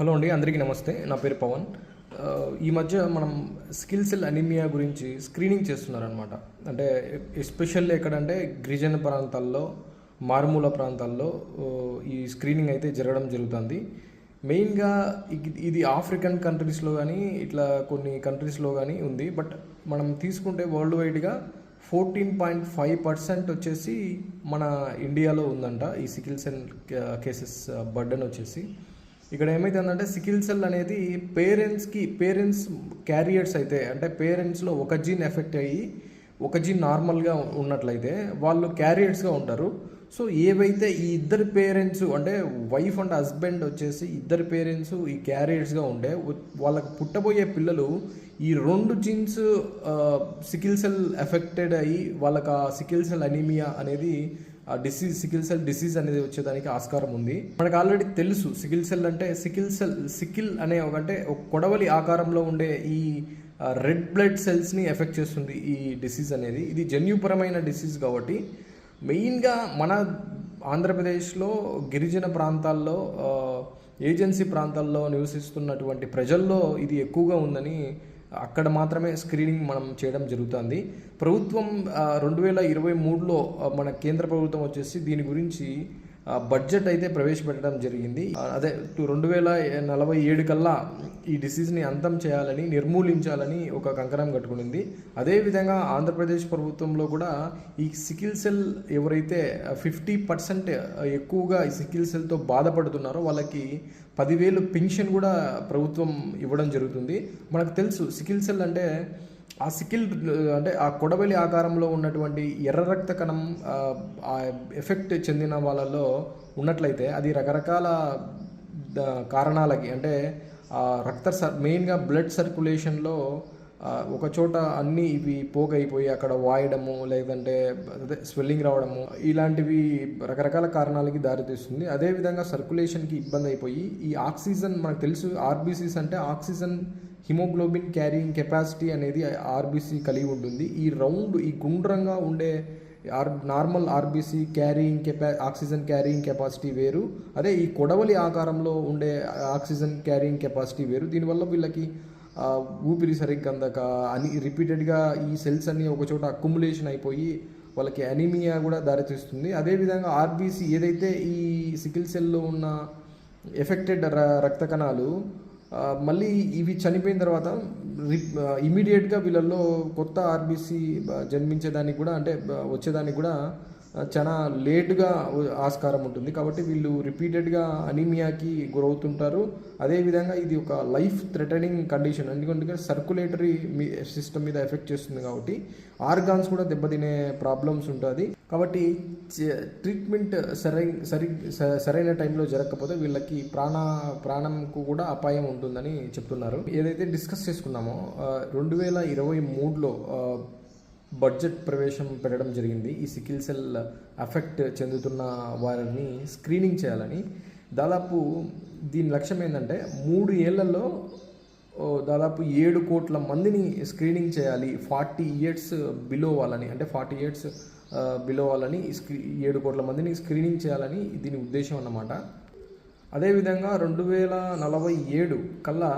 Hello అండి అందరికీ నమస్తే. నా పేరు పవన్. ఈ మధ్య మనం స్కిల్ సెల్ అనిమియా గురించి స్క్రీనింగ్ చేస్తున్నారనమాట అంటే ఎస్పెషల్లీ ఎక్కడంటే గిరిజన ప్రాంతాల్లో మారుమూల ప్రాంతాల్లో ఈ స్క్రీనింగ్ అయితే జరగడం జరుగుతుంది. మెయిన్గా ఇది- ఆఫ్రికన్ కంట్రీస్లో కానీ ఇట్లా కొన్ని కంట్రీస్లో కానీ ఉంది. బట్ మనం తీసుకుంటే వరల్డ్ వైడ్గా ఫోర్టీన్ పాయింట్ ఫైవ్ పర్సెంట్ వచ్చేసి మన ఇండియాలో ఉందంట ఈ సికిల్ సెల్ కేసెస్ బర్డన్ వచ్చేసి. ఇక్కడ ఏమైతుందంటే సికిల్ సెల్ అనేది పేరెంట్స్కి పేరెంట్స్ క్యారియర్స్ అయితే అంటే పేరెంట్స్లో ఒక జీన్ ఎఫెక్ట్ అయ్యి ఒక జీన్ నార్మల్గా ఉన్నట్లయితే వాళ్ళు క్యారియర్స్గా ఉంటారు. సో ఏవైతే ఈ ఇద్దరు పేరెంట్స్ అంటే వైఫ్ అండ్ హస్బెండ్ వచ్చేసి ఇద్దరు పేరెంట్స్ ఈ క్యారియర్స్గా ఉండే వాళ్ళకు పుట్టబోయే పిల్లలు ఈ రెండు జీన్స్ సికిల్ సెల్ ఎఫెక్టెడ్ అయ్యి వాళ్ళకి ఆ సికిల్ సెల్ అనీమియా అనేది డిసీజ్ సికిల్ సెల్ డిసీజ్ అనేది వచ్చేదానికి ఆస్కారం ఉంది. మనకు ఆల్రెడీ తెలుసు సికిల్ సెల్ అంటే సికిల్ సెల్ సికిల్ అనే ఒక అంటే ఒక కొడవలి ఆకారంలో ఉండే ఈ రెడ్ బ్లడ్ సెల్స్ని ఎఫెక్ట్ చేస్తుంది ఈ డిసీజ్ అనేది. ఇది జన్యుపరమైన డిసీజ్ కాబట్టి మెయిన్గా మన ఆంధ్రప్రదేశ్లో గిరిజన ప్రాంతాల్లో ఏజెన్సీ ప్రాంతాల్లో నివసిస్తున్నటువంటి ప్రజల్లో ఇది ఎక్కువగా ఉందని అక్కడ మాత్రమే స్క్రీనింగ్ మనం చేయడం జరుగుతుంది. ప్రభుత్వం రెండు వేల ఇరవై మూడులో మన కేంద్ర ప్రభుత్వం వచ్చేసి దీని గురించి బడ్జెట్ అయితే ప్రవేశపెట్టడం జరిగింది. అదే రెండు వేల నలభై ఏడు కల్లా ఈ డిసీజ్ని అంతం చేయాలని నిర్మూలించాలని ఒక కంకణం కట్టుకునింది. అదేవిధంగా ఆంధ్రప్రదేశ్ ప్రభుత్వంలో కూడా ఈ సికిల్ సెల్ ఎవరైతే ఫిఫ్టీ పర్సెంట్ ఎక్కువగా ఈ సికిల్ సెల్తో బాధపడుతున్నారో వాళ్ళకి పదివేలు పెన్షన్ కూడా ప్రభుత్వం ఇవ్వడం జరుగుతుంది. మనకు తెలుసు సికిల్ సెల్ అంటే ఆ సికిల్ అంటే ఆ కొడవలి ఆకారంలో ఉన్నటువంటి ఎర్ర రక్త కణం ఆ, ఎఫెక్ట్ చెందిన వాళ్ళలో ఉన్నట్లయితే అది రకరకాల కారణాలకి అంటే ఆ రక్త సర్ మెయిన్గా బ్లడ్ సర్క్యులేషన్లో ఒక చోట అన్నీ ఇవి పోగైపోయి అక్కడ వాయడము లేదంటే అదే స్వెల్లింగ్ రావడము ఇలాంటివి రకరకాల కారణాలకి దారితీస్తుంది. అదేవిధంగా సర్క్యులేషన్కి ఇబ్బంది అయిపోయి ఈ ఆక్సిజన్ మనకు తెలుసు ఆర్బీసీస్ అంటే ఆక్సిజన్ హిమోగ్లోబిన్ క్యారింగ్ కెపాసిటీ అనేది ఆర్బీసీ కలిగి ఉంటుంది. ఈ రౌండ్ ఈ గుండ్రంగా ఉండే or normal RBC carrying capa oxygen carrying capacity వేరు. అదే ఈ కొడవలి ఆకారంలో ఉండే ఆక్సిజన్ క్యారింగ్ కెపాసిటీ వేరు. దీనివల్ల వీళ్ళకి ఊపిరి సరిగ్గా అందక అని రిపీటెడ్గా ఈ సెల్స్ అన్ని ఒకచోట అక్యుములేషన్ అయిపోయి వాళ్ళకి అనిమియా కూడా దారితీస్తుంది. అదేవిధంగా ఆర్బీసీ ఏదైతే ఈ సికిల్ సెల్లో ఉన్న ఎఫెక్టెడ్ రక్త కణాలు మళ్ళీ ఇవి చనిపోయిన తర్వాత ఇమీడియట్గా వీళ్ళల్లో కొత్త ఆర్బీసీ జన్మించేదానికి కూడా అంటే వచ్చేదానికి కూడా చాలా లేటుగా ఆస్కారం ఉంటుంది. కాబట్టి వీళ్ళు రిపీటెడ్గా అనీమియాకి గురవుతుంటారు. అదేవిధంగా ఇది ఒక లైఫ్ థ్రెటనింగ్ కండిషన్. ఎందుకంటే సర్కులేటరీ మీ సిస్టమ్ మీద ఎఫెక్ట్ చేస్తుంది కాబట్టి ఆర్గాన్స్ కూడా దెబ్బతినే ప్రాబ్లమ్స్ ఉంటుంది. కాబట్టి ట్రీట్మెంట్ సరైన సరి సరైన టైంలో జరగకపోతే వీళ్ళకి ప్రాణ ప్రాణంకు కూడా అపాయం ఉంటుందని చెప్తున్నారు. ఏదైతే డిస్కస్ చేసుకున్నామో రెండు వేల ఇరవై మూడులో బడ్జెట్ ప్రవేశం పెట్టడం జరిగింది. ఈ సికిల్ సెల్ అఫెక్ట్ చెందుతున్న వారిని స్క్రీనింగ్ చేయాలని. దాదాపు దీని లక్ష్యం ఏంటంటే మూడు ఏళ్ళలో దాదాపు ఏడు కోట్ల మందిని స్క్రీనింగ్ చేయాలి. ఫార్టీ ఇయర్స్ బిలో వాళ్ళని. అంటే ఫార్టీ ఇయర్స్ బిలో వాళ్ళని స్క్రీ ఏడు కోట్ల మందిని స్క్రీనింగ్ చేయాలని దీని ఉద్దేశం అన్నమాట. అదేవిధంగా రెండు వేల నలభై ఏడు కల్లా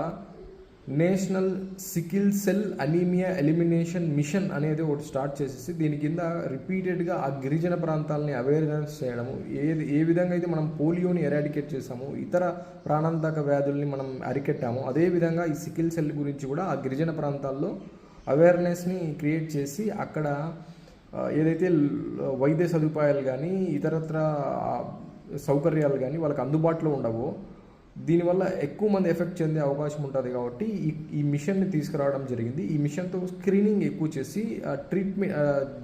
national sickle cell anaemia elimination mission అనేది ఒకటి స్టార్ట్ చేసేసి దీని కింద రిపీటెడ్గా ఆ గిరిజన ప్రాంతాలని అవేర్నెస్ చేయడము ఏది ఏ విధంగా అయితే మనం పోలియోని ఎరాడికేట్ చేసాము ఇతర ప్రాణాంతక వ్యాధుల్ని మనం అరికెట్టాము అదేవిధంగా ఈ సికిల్ సెల్ గురించి కూడా ఆ గిరిజన ప్రాంతాల్లో అవేర్నెస్ని క్రియేట్ చేసి అక్కడ ఏదైతే వైద్య సదుపాయాలు కానీ ఇతరత్ర సౌకర్యాలు కానీ వాళ్ళకి అందుబాటులో ఉండవో దీనివల్ల ఎక్కువ మంది ఎఫెక్ట్ చెందే అవకాశం ఉంటుంది కాబట్టి ఈ ఈ మిషన్ని తీసుకురావడం జరిగింది. ఈ మిషన్తో స్క్రీనింగ్ ఎక్కువ చేసి ట్రీట్మెంట్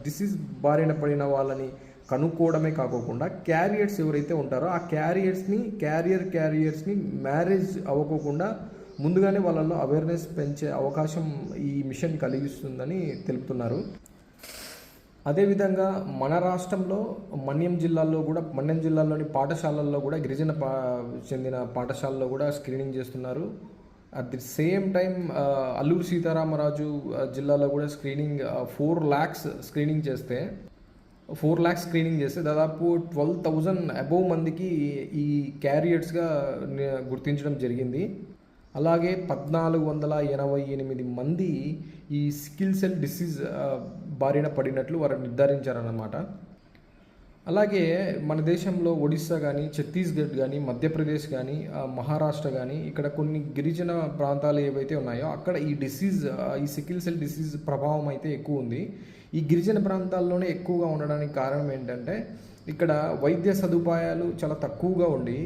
డిసీజ్ బారిన పడిన వాళ్ళని కనుక్కోవడమే కాకోకుండా క్యారియర్స్ ఎవరైతే ఉంటారో ఆ క్యారియర్స్ని క్యారియర్ క్యారియర్స్ని మ్యారేజ్ అవ్వకోకుండా ముందుగానే వాళ్ళలో అవేర్నెస్ పెంచే అవకాశం ఈ మిషన్ కలిగిస్తుందని తెలుపుతున్నారు. అదేవిధంగా మన రాష్ట్రంలో మన్యం జిల్లాలో కూడా మన్యం జిల్లాలోని పాఠశాలల్లో కూడా గిరిజన పా చెందిన పాఠశాలలో కూడా స్క్రీనింగ్ చేస్తున్నారు. At the same time Alluri Sitaramaraju జిల్లాలో కూడా స్క్రీనింగ్ ఫోర్ ల్యాక్స్ స్క్రీనింగ్ చేస్తే ఫోర్ ల్యాక్స్ స్క్రీనింగ్ చేస్తే దాదాపు ట్వెల్వ్ థౌజండ్ అబోవ్ మందికి ఈ క్యారియర్స్గా గుర్తించడం జరిగింది. అలాగే పద్నాలుగు వందల ఎనభై ఎనిమిది మంది ఈ స్కిల్ సెల్ డిసీజ్ బారిన పడినట్లు వారు నిర్ధారించారన్నమాట. అలాగే మన దేశంలో ఒడిస్సా కానీ ఛత్తీస్గఢ్ కానీ మధ్యప్రదేశ్ కానీ మహారాష్ట్ర కానీ ఇక్కడ కొన్ని గిరిజన ప్రాంతాలు ఏవైతే ఉన్నాయో అక్కడ ఈ డిసీజ్ ఈ సికిల్ సెల్ డిసీజ్ ప్రభావం అయితే ఎక్కువ ఉంది. ఈ గిరిజన ప్రాంతాల్లోనే ఎక్కువగా ఉండడానికి కారణం ఏంటంటే ఇక్కడ వైద్య సదుపాయాలు చాలా తక్కువగా ఉండి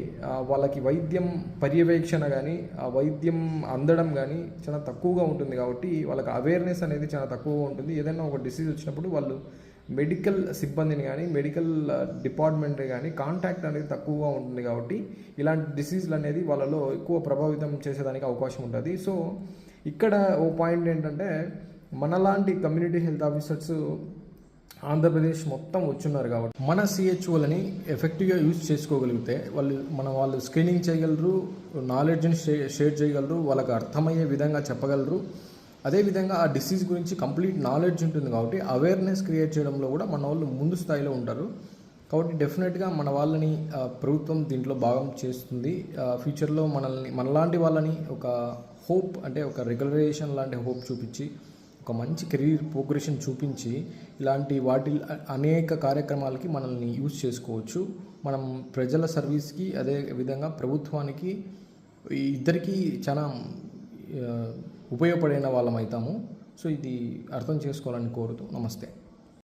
వాళ్ళకి వైద్యం పర్యవేక్షణ కానీ ఆ వైద్యం అందడం కానీ చాలా తక్కువగా ఉంటుంది కాబట్టి వాళ్ళకి అవేర్నెస్ అనేది చాలా తక్కువగా ఉంటుంది. ఏదైనా ఒక డిసీజ్ వచ్చినప్పుడు వాళ్ళు మెడికల్ సిబ్బందిని కానీ మెడికల్ డిపార్ట్మెంట్ కానీ కాంటాక్ట్ అనేది తక్కువగా ఉంటుంది కాబట్టి ఇలాంటి డిసీజ్లు అనేది వాళ్ళలో ఎక్కువ ప్రభావితం చేసేదానికి అవకాశం ఉంటుంది. సో ఇక్కడ ఓ పాయింట్ ఏంటంటే మనలాంటి కమ్యూనిటీ హెల్త్ ఆఫీసర్స్ ఆంధ్రప్రదేశ్ మొత్తం వచ్చున్నారు కాబట్టి మన సిహెచ్ఓలని ఎఫెక్టివ్గా యూజ్ చేసుకోగలిగితే వాళ్ళు మన వాళ్ళు స్క్రీనింగ్ చేయగలరు నాలెడ్జ్ని షేర్ చేయగలరు వాళ్ళకి అర్థమయ్యే విధంగా చెప్పగలరు. అదేవిధంగా ఆ డిసీజ్ గురించి కంప్లీట్ నాలెడ్జ్ ఉంటుంది కాబట్టి అవేర్నెస్ క్రియేట్ చేయడంలో కూడా మన వాళ్ళు ముందు స్థాయిలో ఉంటారు. కాబట్టి డెఫినెట్గా మన వాళ్ళని ప్రభుత్వం దీంట్లో భాగం చేస్తుంది. ఫ్యూచర్లో మనల్ని మనలాంటి వాళ్ళని ఒక హోప్ అంటే ఒక రెగ్యులరైజేషన్ లాంటి హోప్ చూపించి ఒక మంచి కెరీర్ ప్రోగ్రెషన్ చూపించి ఇలాంటి వాటి అనేక కార్యక్రమాలకి మనల్ని యూజ్ చేసుకోవచ్చు. మనం ప్రజల సర్వీస్కి అదే విధంగా ప్రభుత్వానికి ఇద్దరికీ చాలా ఉపయోగపడిన వాళ్ళం అవుతాము. సో ఇది అర్థం చేసుకోవాలని కోరుతూ నమస్తే.